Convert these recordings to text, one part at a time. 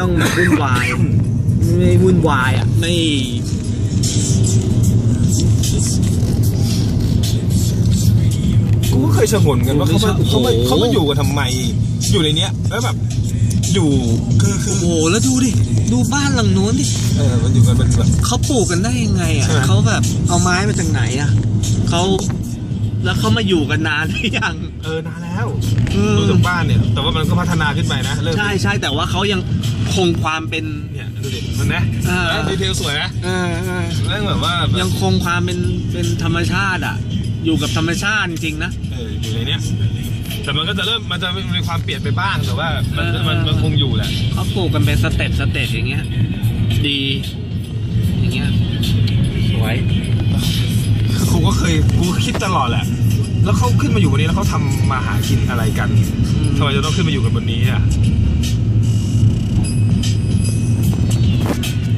ต้องแบบวุ่นวายไม่วุ่นวายอะไม่กูก็เคยชะงนกันว่าเขามาโอ้โหเขามาเขามาอยู่กันทำไม อยู่ในเนี้ยแล้วแบบอยู่คือคือโอ้โหแล้วดูดิดูบ้านหลังนู้นดิเออมันอยู่กันเป็นแบบเขาปลูกกันได้ยังไงอะใช่ไหมเขาแบบเอาไม้มาจากไหนอะเขา แล้วเขามาอยู่กันนานหรือยัง เออนานแล้วเออดูจากบ้านเนี่ย แต่ว่ามันก็พัฒนาขึ้นไปนะ เริ่มใช่ใช่แต่ว่าเขายังคงความเป็น เนี่ยดูดิมันนะเออแล้วดีเทลสวยนะเออเออแม่งแบบว่าแบบยังคงความเป็นเป็นธรรมชาติอะ อยู่กับธรรมชาติจริงๆนะ เอออยู่ในเนี้ยแต่มันก็จะเริ่มมันจะมีความเปลี่ยนไปบ้างแต่ว่ามันเออ มันมันคงอยู่แหละเขาปลูกกันเป็นสเต็ปสเต็ปอย่างเงี้ย ดี เคยกูก็คิดตลอดแหละ แล้วเขาขึ้นมาอยู่บนนี้แล้วเขาทำมาหากินอะไรกันทำไมจะต้องขึ้นมาอยู่กันบนนี้อะ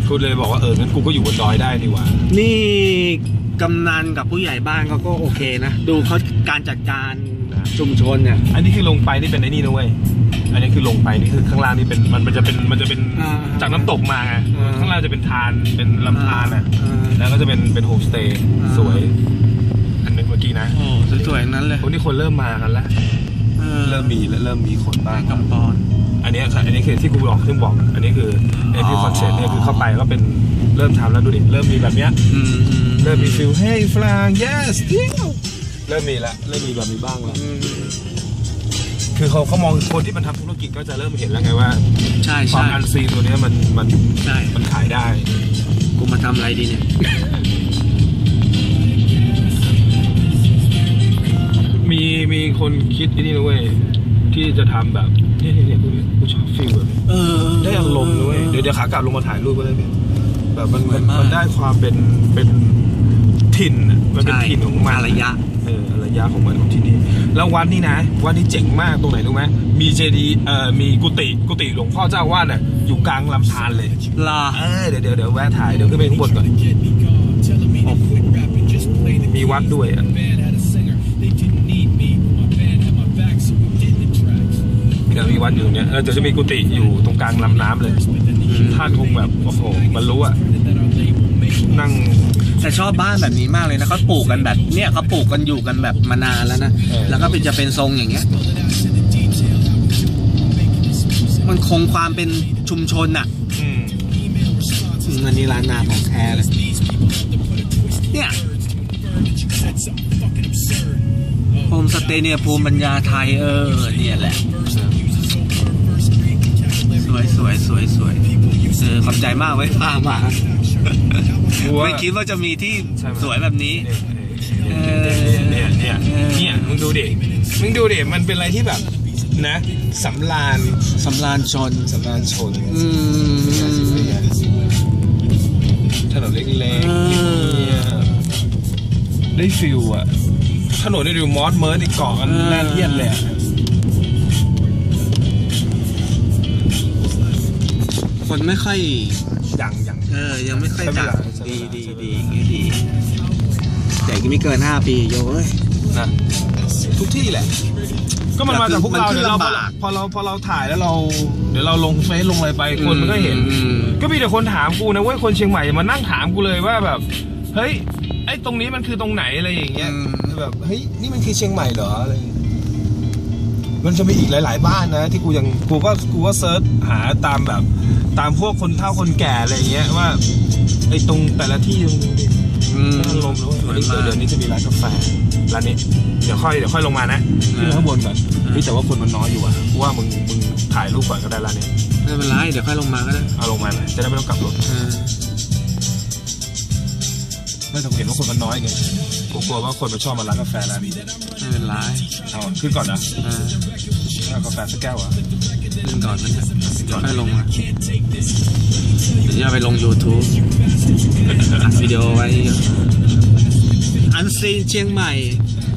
กูเลยบอกว่าเอองั้นกูก็อยู่บนดอยได้นี่หว่า นี่กำนันกับผู้ใหญ่บ้านเขาก็โอเคนะ ดูเขาการจัดการชุมชนเนี่ย อันนี้คือลงไปนี่เป็นไอ้นี่นะเว้ย อันนี้คือลงไปนี่คือข้างล่างนี่เป็นมันมันจะเป็นมันจะเป็นอ่าจากน้ำตกมาไงอ่าข้างล่างจะเป็นทานเป็นลำธารอะอ่าแล้วก็จะเป็นเป็นโฮมสเตย์อ่า สวย อันนึงเมื่อกี้นะโอ้สวยๆทั้งนั้นเลยโอ้นี่คนเริ่มมากันแล้วออเริ่มมีแล้วเริ่มมีคนบ้างกำปอนอันนี้ครับอันนี้คือที่กูบอกที่บอก อันนี้คือไอ้ที่อ๋อคอนเซ็ปต์เนี่ยคือเข้าไปก็เป็นเริ่มทำแล้วดูดิเริ่มมีแบบเนี้ยอืมอืมเริ่มมีฟิลเฮ้ยฟราง yes เริ่มมีละเริ่มมีแบบนี้บ้างแล้วอืมคือเขาเขามองคนที่มันทำธุรกิจก็จะเริ่มเห็นแล้วไงว่าใช่ความใช่อันซีนตัวเนี้ยมันมันใช่มันขายได้ กูมาทำอะไรดีเนี่ย มีมีคนคิดไอ้นี่นะเว้ยที่จะทำแบบเนี่ยเนี่ยเนี่ยกูกูชอบฟิลแบบนี้เออ ได้อารมณ์ด้วยเดี๋ยวเดี๋ยวขากลับลงมาถ่ายรูปก็ได้พี่แบบมันสวยมันมาก มันได้ความเป็นเป็นถิ่นอะมันเป็นใช่ถิ่นของมันอารยะ เอออารยะของมันของที่นี่แล้ววัดนี่นะวัดนี่เจ๋งมากตรงไหนรู้ไหมมีเจดีย์เอ่อมีกุฏิกุฏิหลวงพ่อเจ้าอาวาดน่ะอยู่กลางลำธารเลยลา เออเดี๋ยวเดี๋ยวเดี๋ยวแวะถ่ายเดี๋ยวขึ้นไปข้างบนก่อน มีวัดด้วยอะ เดี๋ยวมีวัดอยู่ตรงเนี้ยเออเดี๋ยวจะมีกุฏิอยู่ตรงกลางลำน้ำเลยท่านคงแบบโอ้โหบรรลุอะนั่ง แต่ชอบบ้านแบบนี้มากเลยนะเขาปลูกกันแบบเนี่ยเขาปลูกกันอยู่กันแบบมานานแล้วนะเออแล้วก็เป็นจะเป็นทรงอย่างเงี้ย มันคงความเป็นชุมชนอะอืมอืมอันนี้ร้านนาของแท้เลยเนี่ยโฮมสเตย์เนี่ยภูมิปัญญาไทยเออเนี่ยแหละส วยสวยสวยสวยเออขอบใจมากไว้ยพามากูว่าไม่คิดว่าจะมีที่ใช่ไหมสวยแบบนี้เนี่ยเนี่ยเนี่ยเนี่ยมึงดูดิมึงดูดิมันเป็นอะไรที่แบบนะสำราญสำราญชนสำราญชนอืมถนนเล็กเอๆอเนี่ยได้ฟิลอะถนนได้ดูมอสเมิร์ดในเกาะกันเออแน่นเอียดเลย คนไม่ค่อยอย่างอย่างเออยังไม่ค่อยใช้เวจัดลาใช้เวดีลาดีดีอย่างเงี้ยดีแต่ก็ไม่เกินห้าปีโย้ยนะทุกที่แหละ ก็มันมาจากพวกเรามันขึ้นเดี๋ยวเราลำบากพอเราพอเราถ่ายแล้วเรา เดี๋ยวเราลงเฟซลงอะไรไปคนมันก็เห็นอืมก็มีแต่คนถามกูนะเว้ยคนเชียงใหม่มานั่งถามกูเลยว่าแบบ เฮ้ยไอ้ตรงนี้มันคือตรงไหนอะไรอย่างเงี้ยอืมแบบเฮ้ยนี่มันคือเชียงใหม่เหรออะไรอย่างเงี้ยมันจะมีอีกหลาย ๆ บ้านนะ ที่กูยังกูก็กูก็เซิร์ชหาตามแบบ ตามพวกคนเฒ่าคนแก่อะไรอย่างเงี้ยว่าไอ้ตรงแต่ละที่ตรงนี้ดิอืมน่าลมแล้วสวยเดี๋ยวมากเดี๋ยวนี้จะมีร้านกาแฟร้านนี้เดี๋ยวค่อยเดี๋ยวค่อยลงมานะขึ้นไปข้างบนก่อนเฮ้ยแต่ว่าคนมันน้อยอยู่อะกูว่ามึงมึงถ่ายรูปก่อนก็ได้ร้านนี้ไม่เป็นไรเดี๋ยวค่อยลงมาก็ได้เอาลงมาหน่อยจะได้ไม่ต้องกลับรถเออไม่ต้องเห็นว่าคนมันน้อยไงกูกลัวว่าคนมันชอบมาร้านกาแฟร้านนี้ไม่เป็นไรเอาขึ้นก่อนนะเออเอากาแฟสักแก้วอะ ขึ้นก่อนมันเถอะเดี๋ยวค่อยลงมาเดี๋ยวจะไปลง YouTube อัดวิดีโอไว้ อันซีนเชียงใหม่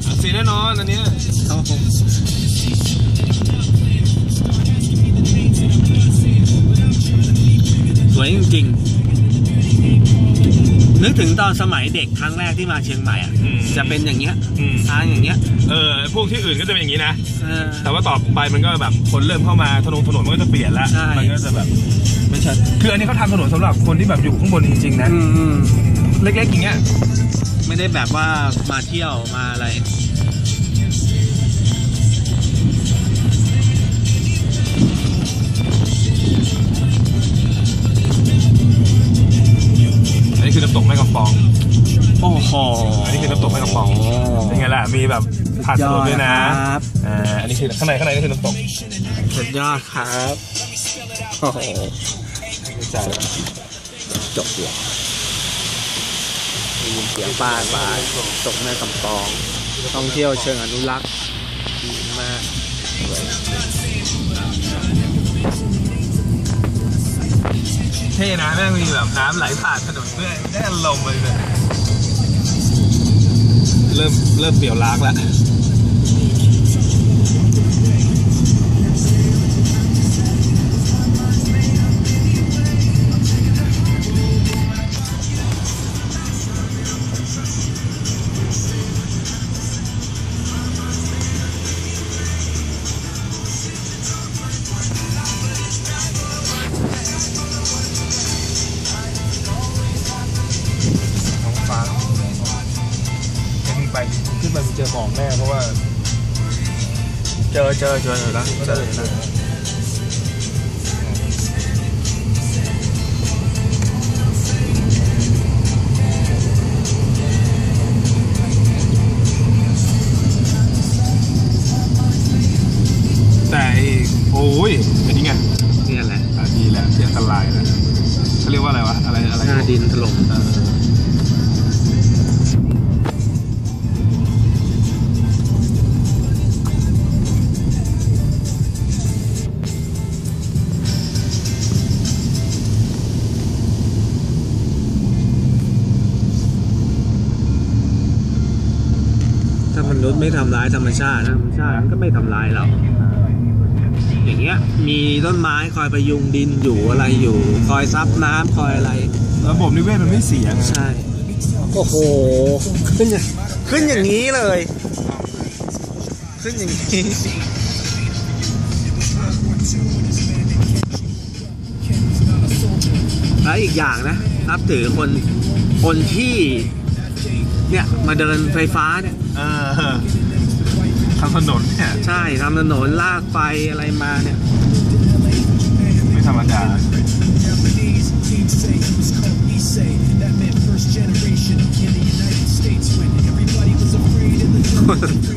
อันซีนแน่นอนอันเนี้ยครับผมสวยจริงๆ นึกถึงตอนสมัยเด็กครั้งแรกที่มาเชียงใหม่อะอืม จะเป็นอย่างเงี้ยอืม ทางอย่างเงี้ยเออพวกที่อื่นก็จะเป็นอย่างนี้นะ เออ แต่ว่าต่อไปมันก็แบบคนเริ่มเข้ามาถนนถนนมันก็จะเปลี่ยนละใช่ มันก็จะแบบไม่ใช่คืออันนี้เขาทำถนนสำหรับคนที่แบบอยู่ข้างบนจริงๆนะอืมอืมเล็กๆอย่างเงี้ยไม่ได้แบบว่ามาเที่ยวมาอะไร ปอง โอ้โหอันนี้คือน้ำตกแม่กำปองเป็นไงล่ะ มีแบบผ่านถนนด้วยนะครับอ่าอันนี้คือข้างในข้างในก็คือน้ำตกสุดยอดครับโอ้โหไม่ใช่จบเลยได้ยินเสียงป้าป้าตกแม่กำปอง ท่องเที่ยวเชิงอนุรักษ์ดีมากสวย เท่นะแม่งมีแบบน้ำไหลผ่านถนนด้วยได้อารมเลยเนี่ยเริ่มเริ่มเปลี่ยวล้างแล้ว เจอเจอเจออยู่แล้วเจออยู่แล้วแต่ไอ้โอ้ยอันนี้ไงนี่แหละอันนี้แหละที่อันตรายแหละเขาเรียกว่าอะไรวะ อะไรอะไร หน้าดินถล่ม นุษย์ไม่ทำร้ายธรรมชาติธรรมชาติมันก็ไม่ทำร้ายเรา อย่างเงี้ยมีต้นไม้คอยประยุงดินอยู่อะไรอยู่ คอยซับน้ำคอยอะไร ระบบนิเวศมันไม่เสียไงใช่ โอ้โห ขึ้นอย่างขึ้นอย่างนี้เลย ขึ้นอย่างนี้ แล้วอีกอย่างนะนับถือคนคนที่ เนี่ย มาเดินไฟฟ้าเนี่ย เออทำถนนเนี่ยใช่ทำถนนลากไฟอะไรมาเนี่ย ไม่ธรรมดา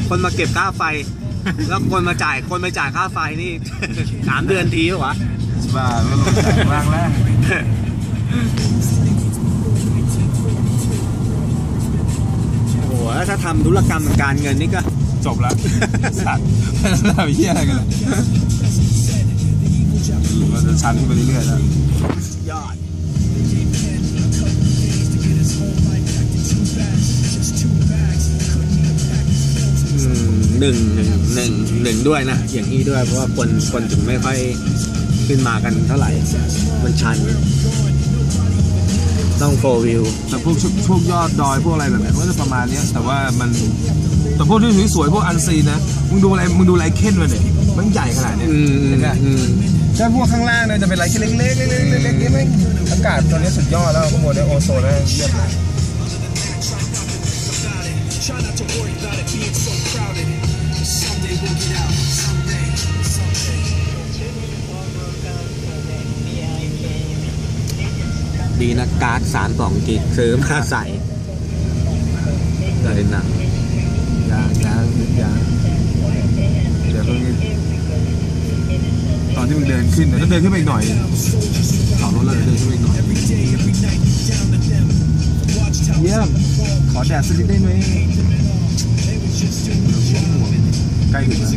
คนมาเก็บค่าไฟ แล้วคนมาจ่ายคนมาจ่ายค่าไฟนี่ สามเดือนทีเหรอวะบ้าแล้วลงจากล่างแรกโอ้โหแล้วถ้ ทำธุรกรรมทางการเงินนี่ก็จบแล้วสัตว์ทำเหี้ยอะไรกันเลยมันจะชันขึ้นไปเรื่อยๆแล้วยอดอืมหนึ่งหนึ่งหนึ่งหนึ่งด้วยนะ อย่างนี้ด้วยเพราะว่าคนคนถึงไม่ค่อยขึ้นมากันเท่าไหร่ มันชัน ต้องโฟวิวแต่พวกชุพวกยอดดอยพวกอะไรแบบนี้ก็จะประมาณเนี้ยแต่ว่ามันแต่พวกที่สวยๆพวกอันซีนนะมึงดูอะไรมึงดูไรเค้นมันเนี่ยมันใหญ่ขนาดเนี้ยอืมเห็นไหมอืมถ้าพวกข้างล่างเนี่ยจะเป็นไรเค้นเล็กๆเล็กๆเล็กๆนี่แม่งอากาศตอนนี้สุดยอดแล้วข้างบนเนี่ยโอโซนแล้วเยี่ยมเลย การ์ดสารสองกิกซื้อมาใส่เลยหนังยางยางยางเดี๋ยวตรงนี้ตอนที่มึงเดินขึ้นเดี๋ยวเดินขึ้นไปอีกหน่อยต่อรถแล้วเดี๋ยวเดินขึ้นไปอีกหน่อยเยี่ยมขอแดดสักนิดได้ไหมใกล้ถึงแล้ว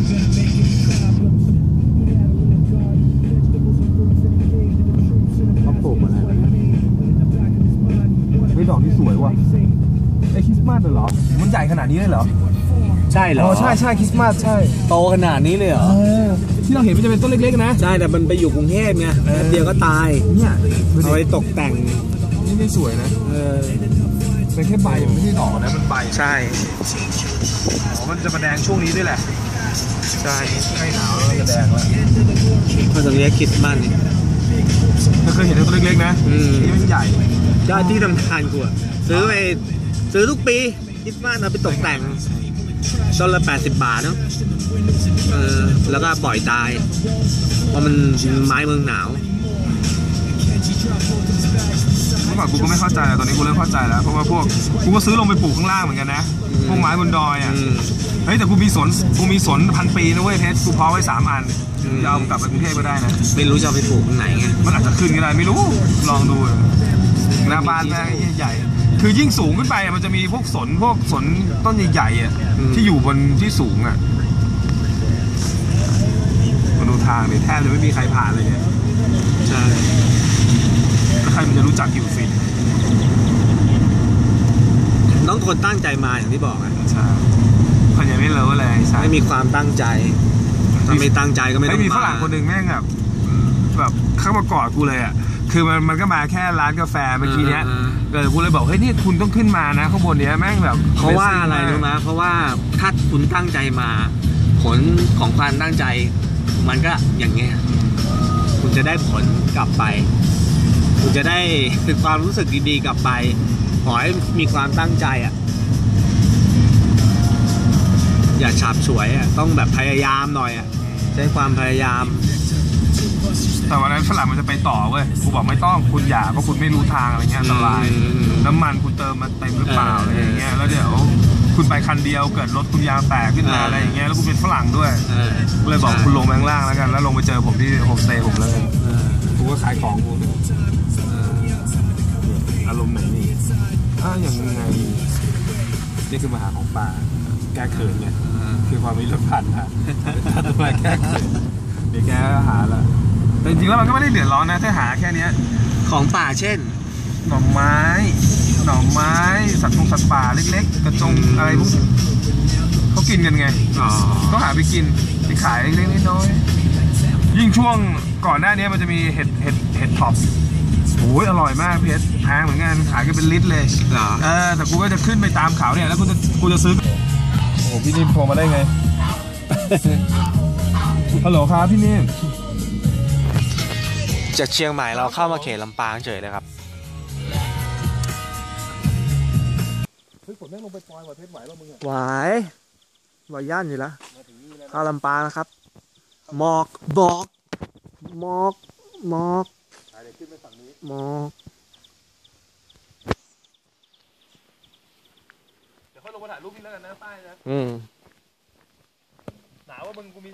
เขาปลูกอะไรวะเนี่ยไม่ดอกที่สวยว่ะ ไอคริสต์มาสเหรอ มันใหญ่ขนาดนี้เลยเหรอ ใช่เหรออ๋อใช่ใช่คริสต์มาสใช่โตขนาดนี้เลยเหรอ ที่เราเห็นมันจะเป็นต้นเล็กๆนะ ใช่แต่มันไปอยู่กรุงเทพไงเออแป๊บเดียวก็ตาย เนี่ยดูดิเอาไปตกแต่ง นี่ไม่สวยนะเออ เป็นแค่ใบมันไม่ใช่ดอกนะมันใบใช่ อ๋อมันจะมาแดงช่วงนี้ด้วยแหละใช่ใกล้หนาวแล้วมันจะแดงแล้วเพื่อนตรงนี้คิดมันถ้าเคยเห็นตัวเล็กๆนะอืมที่มันใหญ่ ยอดที่ทำทานกูอะซื้อไป ซื้อทุกปีคิดมากเอาไปตกแต่งต้นละ 80 บาทเนาะเออแล้วก็ปล่อยตาย เพราะมันไม้เมืองหนาวเมื่อก่อนกูก็ไม่เข้าใจแต่ตอนนี้กูเริ่มเข้าใจแล้ว เพราะว่าพวกกูก็ซื้อลงไปปลูกข้างล่างเหมือนกันนะอืมพวกไม้บนดอยอะอืม เฮ้ยแต่กูมีสวนกูมีสวนพันปีนะเว้ยเพชรกูเพาะไว้สามอันอืม จะเอากลับไปกรุงเทพก็ได้นะ ไม่รู้จะเอาไปปลูกตรงไหนไงมันอาจจะขึ้นก็ได้ไม่รู้ ลองดูหน้าบ้านแม่งใหญ่ๆ คือยิ่งสูงขึ้นไปอะมันจะมีพวกสนพวกสนต้นใหญ่ๆอะที่อยู่บนที่สูงอะมาดูทางเนี่ยแทบจะไม่มีใครผ่านเลยเนี่ยใช่แล้วใครมันจะรู้จักกิวฟินต้องคนตั้งใจมาอย่างที่บอกอะใช่คนยังไม่รู้เลยใช่ไม่มีความตั้งใจถ้าไม่ตั้งใจก็ไม่ต้ไม่องมีมาฝรั่งคนหนึ่งแม่งแบบแบบเข้ามากอดกูเลยอะ คือมันมันก็มาแค่ร้านกาแฟเมื่อกี้เนี้ยอืมเออกูเลยบอกเฮ้ยนี่คุณต้องขึ้นมานะข้างบนเนี้ยแม่งแบบเพราะว่าอะไร Amazing รู้ไหมเพราะว่าถ้าคุณตั้งใจมา ผลของความตั้งใจ มันก็อย่างเงี้ยคุณจะได้ผลกลับไป คุณจะได้คือความรู้สึกดีๆกลับไป ขอให้มีความตั้งใจอะอย่าฉาบฉวยอะต้องแบบพยายามหน่อยอะใช้ความพยายาม แต่วันนั้นฝรั่งมันจะไปต่อเว้ยกูบอกไม่ต้องคุณอย่าเพราะคุณไม่รู้ทางอะไรเงี้ยอันตรายอืม น้ำมันคุณเติมมาเต็มหรือเปล่าเออออะไรอย่างเงี้ยแล้วเดี๋ยวคุณไปคันเดียวเกิดรถคุณยางแตกขึ้นมาเออออะไรอย่างเงี้ยแล้วคุณเป็นฝรั่งด้วยเออกูเลยบอกคุณลงไปข้างล่างแล้วกัน แล้วลงไปเจอผมที่โฮมสเตย์ผมแล้วกันเออกูก็ขายของกูเอออารมณ์ไหนนี่อ่าอย่างไงนี่คือมาหาของป่าแก้เขินไง เออคือความมีรถผ่านนะถ้าตัวแก้เขินเดี๋ยวแกหาละ แต่จริงๆแล้วมันก็ไม่ได้เดือดร้อนนะถ้าหาแค่เนี้ยของป่าเช่น หน่อไม้ หน่อไม้ สัตว์ตรงสัตว์ป่าเล็ก ๆ กระจงอืมอะไรพวกนี้เขากินกันไง อ๋อ ก็หาไปกินไปขายเล็กๆน้อยๆยิ่งช่วงก่อนหน้านี้มันจะมีเห็ดเห็ดเห็ดท็อปโอ้ยอร่อยมากเพชรแพงเหมือนกันขายกันเป็นลิตรเลยเหรอ เออแต่กูก็จะขึ้นไปตามเขาเนี่ยแล้วกูจะกูจะซื้อ โอ้พี่นิ่มโทรมาได้ไง ฮัลโหลครับพี่นิ่ม จากเชียงใหม่เราเข้ามาเขตลำปางเฉยเลยครับเฮ้ยฝนแม่งลงไปปล่อยว่ะเพชรไหวป่ะมึงอะไหวไหวย่านอยู่แล้วเข้าลำปางนะครับหมอกบอกหมอกหมอกเดี๋ยวขึ้นไปฝั่งนี้หมอกเดี๋ยวค่อยลงมาถ่ายรูปพี่แล้วกันนะป้ายนะอืมหนาวว่ามึงกูมี